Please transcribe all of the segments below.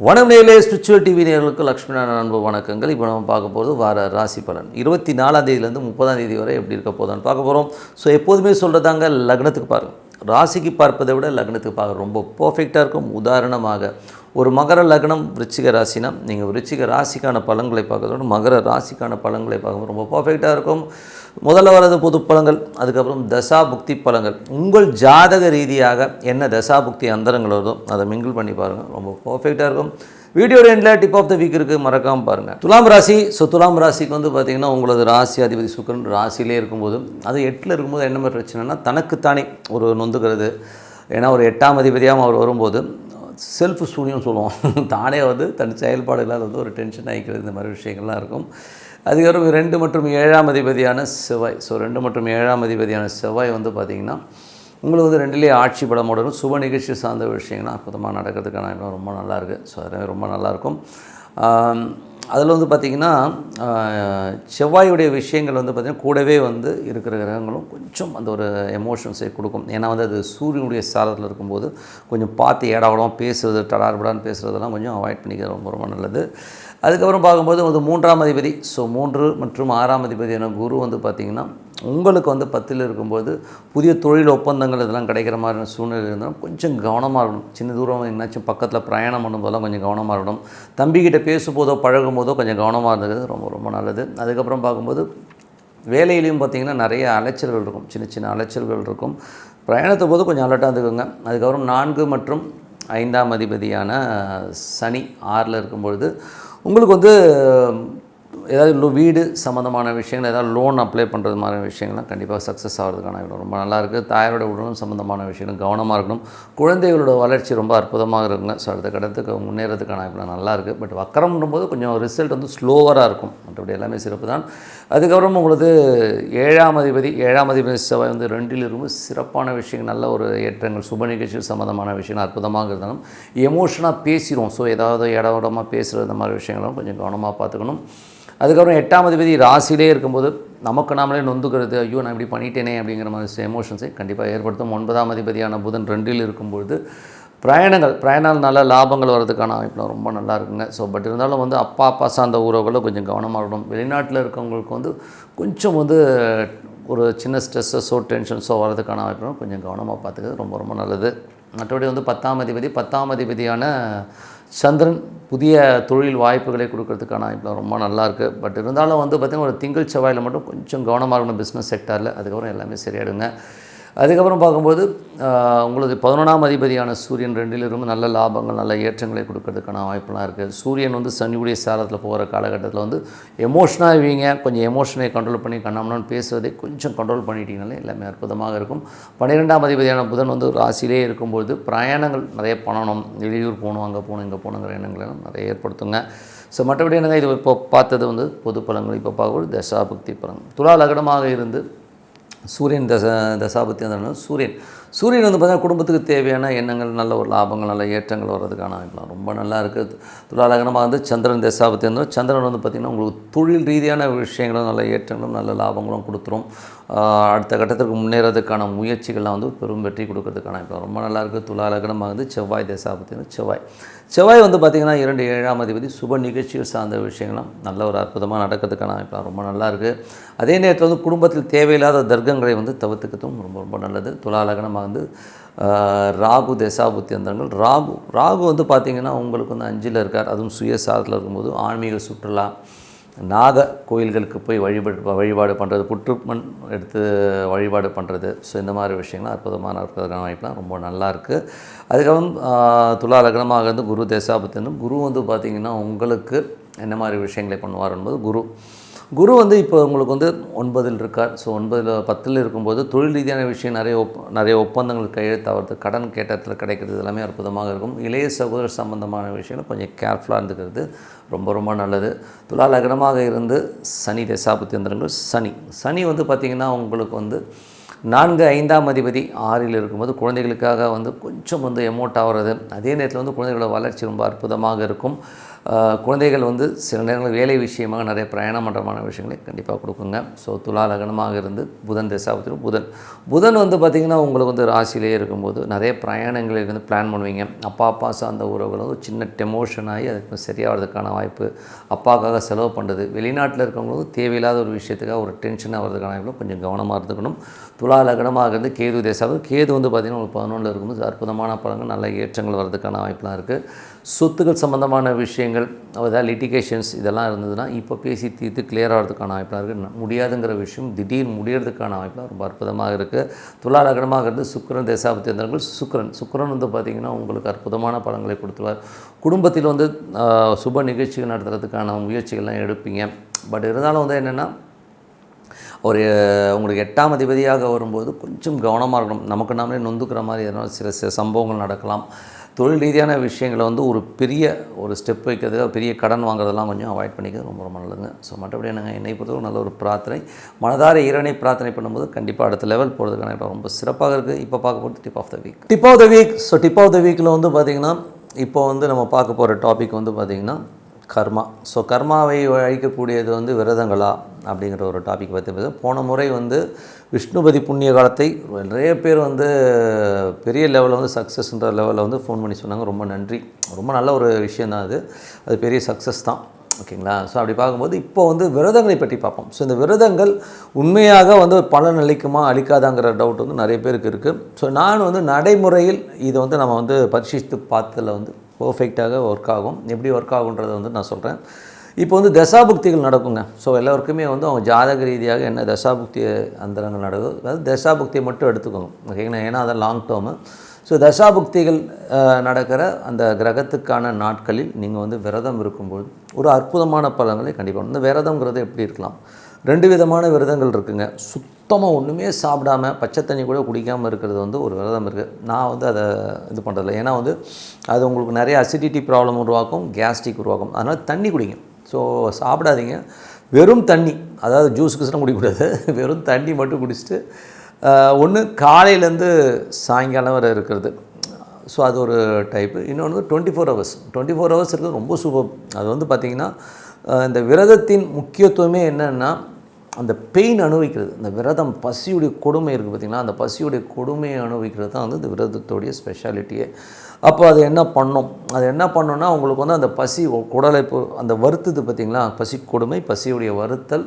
வணக்கம் நேரிலே spiritual TV நேர்களுக்கு லக்ஷ்மி நாராயண அன்பு வணக்கங்கள். இப்போ நம்ம பார்க்க போகிறது வார ராசி பலன். இருபத்தி நாலாம் தேதியிலேருந்து முப்பதாம் தேதி வரை எப்படி இருக்க போதான்னு பார்க்க போகிறோம் ஸோ எப்போதுமே சொல்கிறதாங்க லக்னத்துக்கு பாருங்கள் ராசிக்கு பார்ப்பதை விட லக்னத்துக்கு பார்க்க ரொம்ப பர்ஃபெக்டாக இருக்கும். உதாரணமாக ஒரு மகர லக்னம் விருச்சிக ராசினா நீங்கள் விருச்சிக ராசிக்கான பலன்களை பார்க்கறதோட மகர ராசிக்கான பலன்களை பார்க்கும்போது ரொம்ப பர்ஃபெக்டாக இருக்கும். முதல்ல வர்றது புது பழங்கள் அதுக்கப்புறம் தசா புக்தி பழங்கள். உங்கள் ஜாதக ரீதியாக என்ன தசா புக்தி அந்தரங்கள் வருதோ அதை மிங்கிள் பண்ணி பாருங்கள் ரொம்ப பர்ஃபெக்டாக இருக்கும். வீடியோ எண்டில் டிப் ஆஃப் த வீக் இருக்குது மறக்காமல் பாருங்கள் துலாம் ராசி ஸோ துலாம் ராசிக்கு வந்து பார்த்திங்கன்னா உங்களது ராசி அதிபதி சுக்கரன் ராசியிலே இருக்கும்போது அது எட்டில் இருக்கும்போது என்ன மாதிரி பிரச்சனைனா தனக்குத்தானே ஒரு நொந்துக்கிறது. ஏன்னா ஒரு எட்டாம் அதிபதியாகவும் அவர் வரும்போது செல்ஃப் சூனியம் சொல்லுவோம். தானே வந்து தன் செயல்பாடுகளால் வந்து ஒரு டென்ஷன் ஆகிக்கிறது இந்த மாதிரி விஷயங்கள்லாம் இருக்கும். அதுக்கப்புறம் ரெண்டு மற்றும் ஏழாம் அதிபதியான செவ்வாய். ஸோ ரெண்டு மற்றும் ஏழாம் அதிபதியான செவ்வாய் வந்து பார்த்திங்கன்னா உங்களுக்கு வந்து ரெண்டுலேயே ஆட்சி படமோட சுப நிகழ்ச்சி சார்ந்த விஷயங்கள்லாம் அற்புதமாக நடக்கிறதுக்கான இடம் ரொம்ப நல்லாயிருக்கு ஸோ அதெல்லாம் ரொம்ப நல்லாயிருக்கும் அதில் வந்து பார்த்திங்கன்னா செவ்வாயுடைய விஷயங்கள் வந்து பார்த்திங்கன்னா கூடவே வந்து இருக்கிற கிரகங்களும் கொஞ்சம் அந்த ஒரு எமோஷன்ஸை கொடுக்கும். ஏன்னா வந்து அது சூரியனுடைய சாரத்தில் இருக்கும்போது கொஞ்சம் பார்த்து ஏடாவடம் பேசுறது டடார்படான்னு பேசுகிறதெல்லாம் கொஞ்சம் அவாய்ட் பண்ணிக்கிறது ரொம்ப ரொம்ப நல்லது. அதுக்கப்புறம் பார்க்கும்போது வந்து மூன்றாம் அதிபதி. ஸோ மூன்று மற்றும் ஆறாம் அதிபதியான குரு வந்து பார்த்திங்கன்னா உங்களுக்கு வந்து பத்தில் இருக்கும்போது புதிய தொழில் ஒப்பந்தங்கள் இதெல்லாம் கிடைக்கிற மாதிரியான சூழ்நிலை இருந்தாலும் கொஞ்சம் கவனமாக இருக்கணும். சின்ன தூரம் என்னாச்சும் பக்கத்தில் பிரயாணம் பண்ணும்போதெல்லாம் கொஞ்சம் கவனமாக இருக்கணும். தம்பிக்கிட்ட பேசும்போதோ பழகும் போதோ கொஞ்சம் கவனமாக இருந்தது ரொம்ப ரொம்ப நல்லது. அதுக்கப்புறம் பார்க்கும்போது வேலையிலையும் பார்த்திங்கன்னா நிறைய அலைச்சல்கள் இருக்கும். சின்ன சின்ன அலைச்சல்கள் இருக்கும். பிரயாணத்தை போது கொஞ்சம் அலர்ட்டாக இருந்துக்கோங்க. அதுக்கப்புறம் நான்கு மற்றும் ஐந்தாம் அதிபதியான சனி ஆறில் இருக்கும்பொழுது உங்களுக்கு வந்து ஏதாவது லோ வீடு சம்மந்தமான விஷயங்கள் ஏதாவது லோன் அப்ளை பண்ணுறது மாதிரி விஷயங்கள்லாம் கண்டிப்பாக சக்ஸஸ் ஆகிறதுக்கான இடம். ரொம்ப நல்லாயிருக்கு தாயாரோட உடலும் சம்மந்தமான விஷயங்கள் கவனமாக இருக்கணும். குழந்தைகளோட வளர்ச்சி ரொம்ப அற்புதமாக இருக்குங்க. ஸோ அடுத்த கடத்துக்கு முன்னேறதுக்கான இடம் நல்லாயிருக்கு பட் வக்கரம்ன்றும் போது கொஞ்சம் ரிசல்ட் வந்து ஸ்லோவராக இருக்கும். மற்றபடி எல்லாமே சிறப்பு தான் அதுக்கப்புறம் உங்களுக்கு ஏழாம் அதிபதி ஏழாம் அதிபதி செவ்வாய் வந்து ரெண்டில் இருக்கும் சிறப்பான விஷயங்கள் நல்ல ஒரு ஏற்றங்கள் சுப நிகழ்ச்சிகள் சம்மந்தமான விஷயங்கள் அற்புதமாக இருந்தாலும் எமோஷனாக பேசிடுவோம் ஸோ ஏதாவது இடமா பேசுகிறது இந்த மாதிரி விஷயங்களும் கொஞ்சம் கவனமாக பார்த்துக்கணும். அதுக்கப்புறம் எட்டாம் அதிபதி ராசிலே இருக்கும்போது நமக்கு நாமளே நொந்துக்கிறது ஐயோ நான் இப்படி பண்ணிட்டேனே அப்படிங்கிற மாதிரி எமோஷன்ஸை கண்டிப்பாக ஏற்படுத்தும். ஒன்பதாம் அதிபதியான புதன் ரெண்டில் இருக்கும்பொழுது பிரயாணங்கள் பிரயாணம் நல்ல லாபங்கள் வர்றதுக்கான வாய்ப்புலாம் ரொம்ப நல்லா இருக்குங்க. ஸோ பட் இருந்தாலும் வந்து அப்பா அப்பா சார்ந்த உறவுகளை கொஞ்சம் கவனமாக இருக்கணும். வெளிநாட்டில் இருக்கவங்களுக்கு வந்து கொஞ்சம் வந்து ஒரு சின்ன ஸ்ட்ரெஸ்ஸஸோ டென்ஷன்ஸோ வர்றதுக்கான வாய்ப்புலாம் கொஞ்சம் கவனமாக பார்த்துக்கிறது ரொம்ப ரொம்ப நல்லது. மற்றபடி வந்து பத்தாம் அதிபதி பத்தாம் அதிபதியான சந்திரன் புதிய தொழில் வாய்ப்புகளை கொடுக்கறதுக்கான இப்போ ரொம்ப நல்லாயிருக்கு. பட் இருந்தாலும் வந்து பார்த்திங்கன்னா ஒரு திங்கள் செவ்வாயில் மட்டும் கொஞ்சம் கவனமாக இருக்கணும் பிஸ்னஸ் செக்டாரில் அதுக்கப்புறம் எல்லாமே சரியாயிடுங்க. அதுக்கப்புறம் பார்க்கும்போது உங்களது பதினொன்றாம் அதிபதியான சூரியன் ரெண்டிலிருந்து நல்ல லாபங்கள் நல்ல ஏற்றங்களை கொடுக்கறதுக்கான வாய்ப்புலாம் இருக்குது சூரியன் வந்து சனியுடைய சாரத்தில் போகிற காலகட்டத்தில் வந்து எமோஷனாக இவங்க கொஞ்சம் எமோஷனை கண்ட்ரோல் பண்ணி கண்ணாமனான்னு பேசுவதை கொஞ்சம் கண்ட்ரோல் பண்ணிட்டீங்கனாலே எல்லாமே அற்புதமாக இருக்கும். பன்னிரெண்டாம் அதிபதியான புதன் வந்து ராசியிலே இருக்கும்போது பிரயாணங்கள் நிறைய பண்ணணும். வெளியூர் போகணும் அங்கே போகணும் இங்கே போகணுங்கிற எண்ணங்கள் எல்லாம் நிறைய ஏற்படுத்துங்க. ஸோ மற்றபடி என்னங்க இது இப்போ பார்த்தது வந்து பொது பலங்கள் இப்போ பார்க்கும்போது தசாபக்தி பலங்கள் துலா லக்னமாக இருந்து சூரியன் தச தசாபத்தி சூரியன். சூரியன் வந்து பார்த்தீங்கன்னா குடும்பத்துக்கு தேவையான எண்ணங்கள் நல்ல ஒரு லாபங்கள் நல்ல ஏற்றங்கள் வர்றதுக்கான அமைப்பெலாம் ரொம்ப நல்லா இருக்குது துலாலகனமாக வந்து சந்திரன் தசாபத்தி இருந்தாலும் சந்திரன் வந்து பார்த்திங்கன்னா உங்களுக்கு தொழில் ரீதியான விஷயங்களும் நல்ல ஏற்றங்களும் நல்ல லாபங்களும் கொடுத்துரும். அடுத்த கட்டத்திற்கு முன்னேறதுக்கான முயற்சிகள்லாம் வந்து பெரும் வெற்றி கொடுக்கறதுக்கான இப்போ ரொம்ப நல்லா இருக்குது துலாலகனமாக வந்து செவ்வாய் தசாபத்தி வந்து செவ்வாய். செவ்வாய் வந்து பார்த்திங்கன்னா இரண்டு ஏழாம் அதிபதி சுப நிகழ்ச்சிகள் சார்ந்த விஷயங்கள்லாம் நல்ல ஒரு அற்புதமாக நடக்கிறதுக்கான இப்போ ரொம்ப நல்லா இருக்குது அதே நேரத்தில் வந்து குடும்பத்தில் தேவையில்லாத தர்க்கங்களை வந்து தவிர்த்துக்கிறதும் ரொம்ப ரொம்ப நல்லது. துலாலகனமாக வந்து ராகு தசாபுத்தி அந்தங்கள். ராகு ராகு வந்து பார்த்திங்கன்னா உங்களுக்கு வந்து அஞ்சில் இருக்கார். அதுவும் சுயசாரத்தில் இருக்கும்போது ஆன்மீக சுற்றுலா நாக கோயில்களுக்கு போய் வழிபாடு வழிபாடு பண்ணுறது புற்றுமண் எடுத்து வழிபாடு பண்ணுறது ஸோ இந்த மாதிரி விஷயங்கள்லாம் அற்புதமான அற்புதமான வாய்ப்புலாம் ரொம்ப நல்லாயிருக்கு அதுக்கப்புறம் துலா லக்னமாக வந்து குரு தேசாபத்தினும் குரு வந்து பார்த்திங்கன்னா உங்களுக்கு என்ன மாதிரி விஷயங்களை பண்ணுவார் என்பது குரு. குரு வந்து இப்போ உங்களுக்கு வந்து ஒன்பதில் இருக்கார். ஸோ ஒன்பதில் பத்தில் இருக்கும்போது தொழில் ரீதியான விஷயம் நிறைய ஒப் நிறைய ஒப்பந்தங்கள் கையெழுத்தாவது கடன் கேட்டத்தில் கிடைக்கிறது எல்லாமே அற்புதமாக இருக்கும். இளைய சகோதர சம்பந்தமான விஷயங்கள் கொஞ்சம் கேர்ஃபுல்லாக இருந்துக்கிறது ரொம்ப ரொம்ப நல்லது. துலா லக்னமாக இருந்து சனி தசாபத்தியந்திரங்கள் சனி சனி வந்து பார்த்திங்கன்னா உங்களுக்கு வந்து நான்கு ஐந்தாம் அதிபதி ஆறில் இருக்கும்போது குழந்தைகளுக்காக வந்து கொஞ்சம் வந்து எமோட் ஆகிறது. அதே நேரத்தில் வந்து குழந்தைகளோட வளர்ச்சி ரொம்ப அற்புதமாக இருக்கும். குழந்தைகள் வந்து சில நேரங்கள் வேலை விஷயமாக நிறைய பிரயாணம் பண்ணுறமான விஷயங்களை கண்டிப்பாக கொடுக்குங்க. ஸோ துலா லகனமாக இருந்து புதன் திசாபத்திலும் புதன். புதன் வந்து பார்த்திங்கன்னா உங்களுக்கு வந்து ராசியிலே இருக்கும்போது நிறைய பிரயாணங்களை வந்து பிளான் பண்ணுவீங்க. அப்பா அப்பா சார்ந்த உறவுகள் வந்து சின்ன டெமோஷன் ஆகி அதுக்கு சரியாகிறதுக்கான வாய்ப்பு அப்பாக்காக செலவு பண்ணுறது. வெளிநாட்டில் இருக்கவங்களும் தேவையில்லாத ஒரு விஷயத்துக்காக ஒரு டென்ஷன் ஆகிறதுக்கான வாய்ப்பு கொஞ்சம் கவனமாக இருந்துக்கணும். துலா லகனமாக இருந்து கேது தேசாவும் கேது வந்து பார்த்திங்கன்னா ஒரு பதினொன்றில் இருக்கும்போது அற்புதமான பலங்கள் நல்ல ஏற்றங்கள் வர்றதுக்கான வாய்ப்புலாம் இருக்குது சொத்துக்கள் சம்மந்தமான விஷயங்கள் அதாவது லிட்டிகேஷன்ஸ் இதெல்லாம் இருந்ததுன்னா இப்போ பேசி தீர்த்து கிளியர் ஆகிறதுக்கான வாய்ப்பாக இருக்குது முடியாதுங்கிற விஷயம் திடீர் முடியறதுக்கான வாய்ப்பாக ரொம்ப அற்புதமாக இருக்குது துலா லக்னமாக இருந்து சுக்கரன் தேசாபத்தியந்தர்கள் சுக்கரன். சுக்கரன் வந்து பார்த்திங்கன்னா உங்களுக்கு அற்புதமான பலன்களை கொடுத்துருவார் குடும்பத்தில் வந்து சுப நிகழ்ச்சிகள் நடத்துறதுக்கான முயற்சிகள்லாம் எடுப்பீங்க. பட் இருந்தாலும் வந்து என்னென்னா ஒரு உங்களுக்கு எட்டாம் அதிபதியாக வரும்போது கொஞ்சம் கவனமாக இருக்கணும். நமக்கு நாமளே நொந்துக்கிற மாதிரி எதனால் சில சில சம்பவங்கள் நடக்கலாம். தொழில் ரீதியான விஷயங்களை வந்து ஒரு பெரிய ஒரு ஸ்டெப் வைக்கிறது பெரிய கடன் வாங்குறதெல்லாம் கொஞ்சம் அவாய்ட் பண்ணிக்கிறது ரொம்ப ரொம்ப நல்லதுங்க. ஸோ மற்றபடி நாங்கள் என்னை பொறுத்தவரை நல்ல ஒரு பிரார்த்தனை. மனதார இறைவனை பிரார்த்தனை பண்ணும்போது கண்டிப்பாக அடுத்த லெவல் போகிறதுக்கான இடம் ரொம்ப சிறப்பாக இருக்குது இப்போ பார்க்க போகிறது tip of the week tip of the week so tip of the வீக்கில் வந்து பார்த்திங்கன்னா இப்போ வந்து நம்ம பார்க்க போகிற டாபிக் வந்து பார்த்திங்கன்னா கர்மா. ஸோ கர்மாவை அழிக்கக்கூடியது வந்து விரதங்களா? அப்படிங்கிற ஒரு டாபிக் பற்றி பேச போன முறை வந்து விஷ்ணுபதி புண்ணிய காலத்தை நிறைய பேர் வந்து பெரிய லெவலில் வந்து சக்ஸஸ்ன்ற லெவலில் வந்து ஃபோன் பண்ணி சொன்னாங்க. ரொம்ப நன்றி. ரொம்ப நல்ல ஒரு விஷயம் தான் அது. அது பெரிய சக்ஸஸ் தான். ஓகேங்களா? ஸோ அப்படி பார்க்கும்போது இப்போ வந்து விரதங்களை பற்றி பார்ப்போம். ஸோ இந்த விரதங்கள் உண்மையாக வந்து பலன் அளிக்குமா அளிக்காதாங்கிற டவுட் வந்து நிறைய பேருக்கு இருக்குது ஸோ நான் வந்து நடைமுறையில் இதை வந்து நம்ம வந்து பரிசீலித்து பார்த்ததில் வந்து பர்ஃபெக்டாக ஒர்க் ஆகும். எப்படி ஒர்க் ஆகுன்றதை வந்து நான் சொல்கிறேன் இப்போ வந்து தசாபுக்திகள் நடக்குங்க. ஸோ எல்லாருக்குமே வந்து அவங்க ஜாதக ரீதியாக என்ன தசாபுக்தி அந்தரங்கள் நடக்குது அதாவது தசாபுக்தியை மட்டும் எடுத்துக்கோங்க. ஓகேங்களா? ஏன்னா அதை லாங் டேர்மு ஸோ தசாபுக்திகள் நடக்கிற அந்த கிரகத்துக்கான நாட்களில் நீங்கள் வந்து விரதம் இருக்கும்போது ஒரு அற்புதமான பலன்களை கண்டிப்பாக இந்த விரதம்ங்கிறது எப்படி இருக்கலாம்? ரெண்டு விதமான விரதங்கள் இருக்குங்க. சுத்தமாக ஒன்றுமே சாப்பிடாம பச்சை தண்ணி கூட குடிக்காமல் இருக்கிறது வந்து ஒரு விரதம் இருக்குது நான் வந்து அதை இது பண்ணுறதில்ல ஏன்னா வந்து அது உங்களுக்கு நிறைய அசிடிட்டி ப்ராப்ளம் உருவாக்கும் கேஸ்ட்ரிக் உருவாக்கும். அதனால் தண்ணி குடிங்க. ஸோ சாப்பிடாதீங்க. வெறும் தண்ணி அதாவது ஜூஸ் கிஸ்லாம் குடிக்கக்கூடாது. வெறும் தண்ணி மட்டும் குடிச்சிட்டு ஒன்று காலையிலேருந்து சாயங்காலம் வரை இருக்கிறது. ஸோ அது ஒரு டைப்பு இன்னொன்று twenty four hours twenty four hours இருக்கிறது ரொம்ப சூப்பர் அது வந்து பார்த்திங்கன்னா இந்த விரதத்தின் முக்கியத்துவமே என்னென்னா அந்த பெயின் அனுபவிக்கிறது. இந்த விரதம் பசியுடைய கொடுமை இருக்குது பார்த்திங்கன்னா அந்த பசியுடைய கொடுமையை அனுபவிக்கிறது தான் வந்து இந்த விரதத்துடைய ஸ்பெஷாலிட்டியே அப்போ அது என்ன பண்ணும்? அது என்ன பண்ணுன்னா உங்களுக்கு வந்து அந்த பசி குடலை அந்த வருத்தது பார்த்திங்களா? பசி கொடுமை பசியுடைய வருத்தல்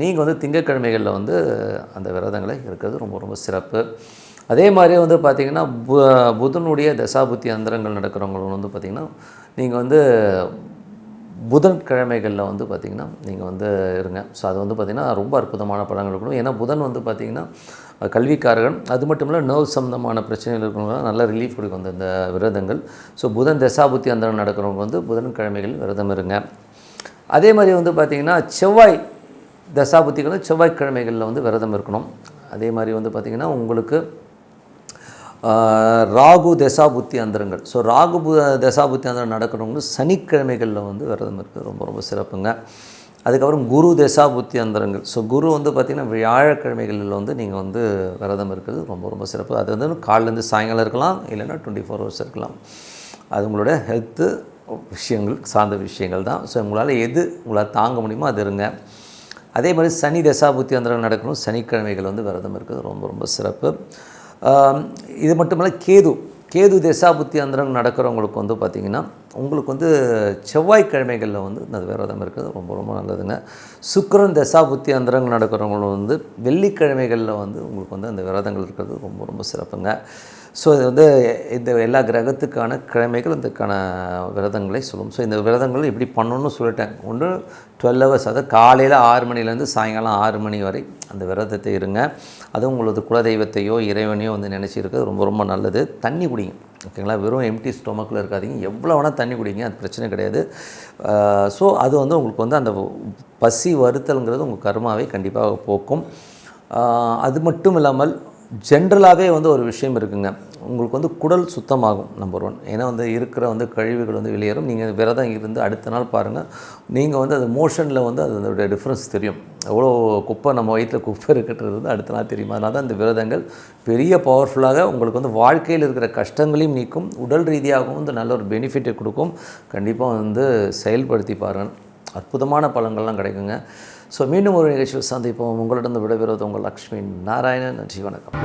நீங்கள் வந்து திங்கட்கிழமைகளில் வந்து அந்த விரதங்களை இருக்கிறது ரொம்ப ரொம்ப சிறப்பு. அதே மாதிரியே வந்து பார்த்திங்கன்னா பு புதனுடைய தசாபுத்தி அந்தரங்கள் நடக்கிறவங்களும் வந்து பார்த்திங்கன்னா நீங்கள் வந்து புதன்கிழமைகளில் வந்து பார்த்திங்கன்னா நீங்கள் வந்து இருங்க. ஸோ அது வந்து பார்த்திங்கன்னா ரொம்ப அற்புதமான படங்கள் இருக்கணும் ஏன்னா புதன் வந்து பார்த்திங்கன்னா கல்விக்காரகன். அது மட்டும் இல்லை நர்வ் சம்மந்தமான பிரச்சனைகள் இருக்கிறவங்க நல்ல ரிலீஃப் கொடுக்கும் அந்த இந்த விரதங்கள். ஸோ புதன் தசாபுத்தி அந்தரம் நடக்கிறவங்க வந்து புதன்கிழமைகள் விரதம் இருங்க. அதே மாதிரி வந்து பார்த்திங்கன்னா செவ்வாய் தசாபுத்திகள் செவ்வாய்க்கிழமைகளில் வந்து விரதம் இருக்கணும். அதே மாதிரி வந்து பார்த்திங்கன்னா உங்களுக்கு ராகு தசாபுத்தி அந்தரங்கள். ஸோ ராகு பு தசாபுத்தி அந்தரம் நடக்கிறவங்க சனிக்கிழமைகளில் வந்து விரதம் இருக்குது ரொம்ப ரொம்ப சிறப்புங்க. அதுக்கப்புறம் குரு தசாபுத்தி அந்தரங்கள். ஸோ குரு வந்து பார்த்திங்கன்னா வியாழக்கிழமைகளில் வந்து நீங்கள் வந்து விரதம் இருக்கிறது ரொம்ப ரொம்ப சிறப்பு. அது வந்து காலிலேருந்து சாயங்காலம் இருக்கலாம் இல்லைன்னா டுவெண்ட்டி ஃபோர் ஹவர்ஸ் இருக்கலாம். அது உங்களோட ஹெல்த்து விஷயங்கள் சார்ந்த விஷயங்கள் தான். ஸோ உங்களால் எது உங்களால் தாங்க முடியுமோ அது இருங்க. அதே மாதிரி சனி தசாபுத்தி அந்தரம் நடக்கணும். சனிக்கிழமைகள் வந்து விரதம் இருக்கிறது ரொம்ப ரொம்ப சிறப்பு. இது இது மட்டுமல்ல கேது. கேது தசாபுத்தி அந்தரம் நடக்கிறவங்களுக்கு வந்து பார்த்திங்கன்னா உங்களுக்கு வந்து செவ்வாய்க்கிழமைகளில் வந்து அந்த விரதம் இருக்கிறது ரொம்ப ரொம்ப நல்லதுங்க. சுக்கரன் தசாபுத்தி அந்தரங்கள் நடக்கிறவங்களும் வந்து வெள்ளிக்கிழமைகளில் வந்து உங்களுக்கு வந்து அந்த விரதங்கள் இருக்கிறது ரொம்ப ரொம்ப சிறப்புங்க. ஸோ இது வந்து இந்த எல்லா கிரகத்துக்கான கிழமைகள் அதுக்கான விரதங்களை சொல்லும். ஸோ இந்த விரதங்கள் எப்படி பண்ணணும்னு சொல்லிட்டேன். ஒன்று டுவெல் ஹவர்ஸ் அதாவது காலையில் ஆறு மணிலேருந்து சாயங்காலம் ஆறு மணி வரை அந்த விரதத்தை இருங்க. அதுவும் உங்களது குலதெய்வத்தையோ இறைவனையோ வந்து நினச்சி இருக்கிறது ரொம்ப ரொம்ப நல்லது. தண்ணி குடிங்க. ஓகேங்களா? வெறும் எம்டி ஸ்டொமக்கில் இருக்காதீங்க. எவ்வளோ வேணால் தண்ணி குடிங்க. அது பிரச்சனை கிடையாது. ஸோ அது வந்து உங்களுக்கு வந்து அந்த பசி வருத்தல்ங்கிறது உங்கள் கர்மாவை கண்டிப்பாக போக்கும். அது மட்டும் இல்லாமல் ஜென்ரலாகவே வந்து ஒரு விஷயம் இருக்குங்க. உங்களுக்கு வந்து குடல் சுத்தமாகும் நம்பர் ஒன் ஏன்னா வந்து இருக்கிற வந்து கழிவுகள் வந்து வெளியேறும். நீங்கள் விரதம் இருந்து அடுத்த நாள் பாருங்கள் நீங்கள் வந்து அது மோஷனில் வந்து அதனுடைய டிஃப்ரென்ஸ் தெரியும். எவ்வளோ குப்பை நம்ம வயிற்றில் குப்பை இருக்கிறது வந்து அடுத்த நாள் தெரியும். அதனால தான் இந்த விரதங்கள் பெரிய பவர்ஃபுல்லாக உங்களுக்கு வந்து வாழ்க்கையில் இருக்கிற கஷ்டங்களையும் நீக்கும் உடல் ரீதியாகவும் வந்து நல்ல ஒரு பெனிஃபிட்டை கொடுக்கும். கண்டிப்பாக வந்து செயல்படுத்தி பாருங்கள் அற்புதமான பலன்கள்லாம் கிடைக்குங்க. ஸோ மீண்டும் ஒரு நிகழ்ச்சியில் சந்திப்போம். உங்களிடம் விடைபெறுவது உங்கள் லக்ஷ்மி நாராயணன். நன்றி வணக்கம்.